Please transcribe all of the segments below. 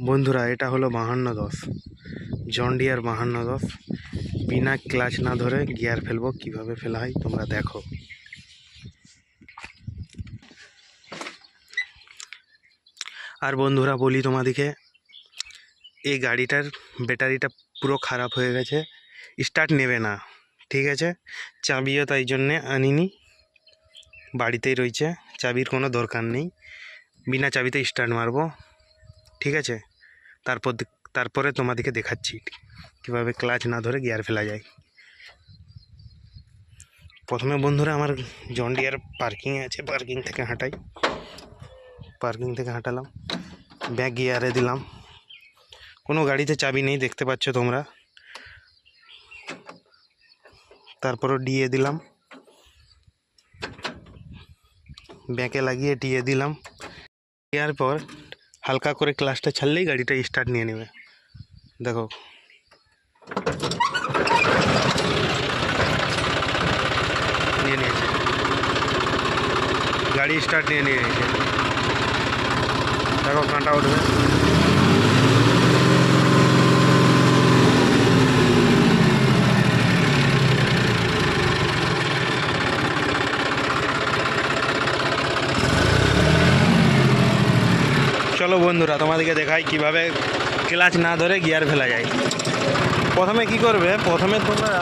বন্ধুরা, এটা হলো বাহান্ন দশ। জন্ডিয়ার বাহান্ন দশ। বিনা ক্লাচ না ধরে গিয়ার ফেলব, কীভাবে ফেলা হয় তোমরা দেখো। আর বন্ধুরা, বলি তোমাদেরকে, এই গাড়িটার ব্যাটারিটা পুরো খারাপ হয়ে গেছে স্টার্ট নেবে না, ঠিক আছে? চাবিও তাই জন্যে আনিনি, বাড়িতেই রয়েছে, চাবির কোনো দরকার নেই। বিনা চাবিতে স্টার্ট মারবো। ঠিক আছে? তারপর তারপরে তোমাদেরকে দেখাচ্ছি কীভাবে ক্লাচ না ধরে গিয়ার ফেলা যায়। প্রথমে বন্ধুরা আমার জন্ডিয়ার পার্কিং আছে, পার্কিং থেকে হাঁটাই। পার্কিং থেকে হাঁটালাম, ব্যাগ গিয়ারে দিলাম। কোনো গাড়িতে চাবি নেই, দেখতে পাচ্ছ তোমরা। তারপরও ডিএ দিলাম। ব্যাকে লাগিয়ে ডিএ দিলাম। দেওয়ার পর হালকা করে ক্লাসটা ছাড়লেই গাড়িটা স্টার্ট নিয়ে নেবে। দেখো। নিয়ে নিয়েছে। গাড়ি স্টার্ট নিয়ে নিয়েছে। দেখো কাঁটা উঠবে। চলো বন্ধুরা, তোমাদেরকে দেখাই কীভাবে ক্লাচ না ধরে গিয়ার ফেলা যায়। প্রথমে কি করবে? প্রথমে তোমরা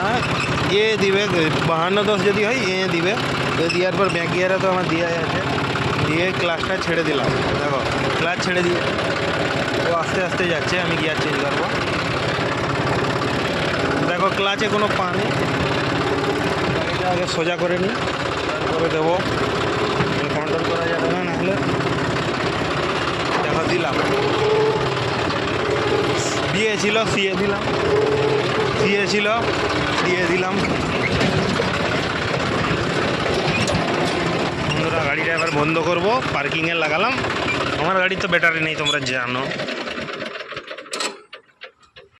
এ দিবে, বাহান্ন দশ যদি হয়, এ দিবে। এ দেওয়ার পর ব্যাক গিয়ারে তো আমার দেওয়া আছে। দিয়ে ক্লাচটা ছেড়ে দিলাম। দেখো ক্লাচ ছেড়ে দিয়ে ও আস্তে আস্তে যাচ্ছে, আমি গিয়ার চেঞ্জ করব। দেখো ক্লাচে কোনো পা নেই। গাড়িটা আগে সোজা করে নিই তারপরে দেবো। কন্ট্রোল করা যাবে না দিলাম। দিয়ে ছিল দিলাম। দিয়েছিল দিয়ে দিলাম। বন্ধুরা, গাড়িটা এবার বন্ধ করব। পার্কিংয়ে লাগালাম। আমার গাড়ি তো ব্যাটারি নেই, তোমরা জানো।